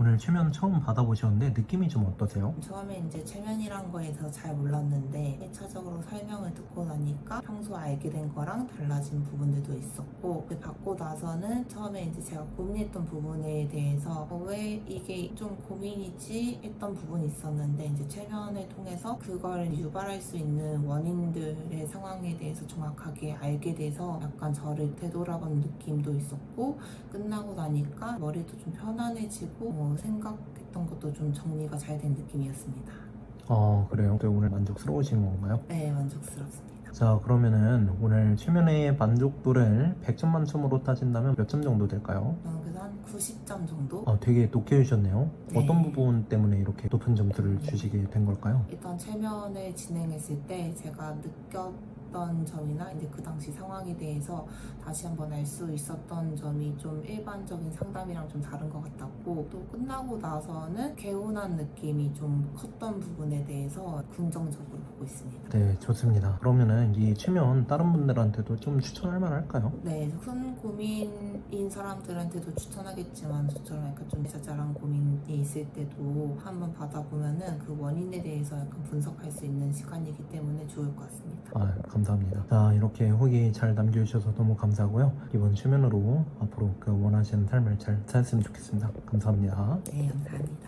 오늘 최면 처음 받아보셨는데 느낌이 좀 어떠세요? 처음에 이제 최면이란 거에 대해서 잘 몰랐는데 1차적으로 설명을 듣고 나니까 평소 알게 된 거랑 달라진 부분들도 있었고 그 받고 나서는 처음에 이제 제가 고민했던 부분에 대해서 어, 왜 이게 좀 고민이지 했던 부분이 있었는데 이제 최면을 통해서 그걸 유발할 수 있는 원인들의 상황에 대해서 정확하게 알게 돼서 약간 저를 되돌아본 느낌도 있었고 끝나고 나니까 머리도 좀 편안해지고 어, 생각했던 것도 좀 정리가 잘 된 느낌이었습니다. 어 그래요? 네, 오늘 만족스러우신 건가요? 네, 만족스럽습니다. 자 그러면은 오늘 최면의 만족도를 100점 만점으로 따진다면 몇 점 정도 될까요? 저는 그래서 한 90점 정도? 어, 되게 높게 주셨네요. 네. 어떤 부분 때문에 이렇게 높은 점수를 주시게 된 걸까요? 일단 최면을 진행했을 때 제가 느꼈던 점이나 이제 그 당시 상황에 대해서 다시 한번 알 수 있었던 점이 좀 일반적인 상담이랑 좀 다른 것 같았고 또 끝나고 나서는 개운한 느낌이 좀 컸던 부분에 대해서 긍정적으로 있습니다. 네 좋습니다. 그러면은 이 최면 다른 분들한테도 좀 추천할 만할까요? 네, 큰 고민인 사람들한테도 추천하겠지만 저처럼 약간 좀 자잘한 고민이 있을 때도 한번 받아보면은 그 원인에 대해서 약간 분석할 수 있는 시간이기 때문에 좋을 것 같습니다. 아 감사합니다. 자 이렇게 후기 잘 남겨주셔서 너무 감사하고요. 이번 최면으로 앞으로 그 원하시는 삶을 잘 살았으면 좋겠습니다. 감사합니다. 네, 감사합니다.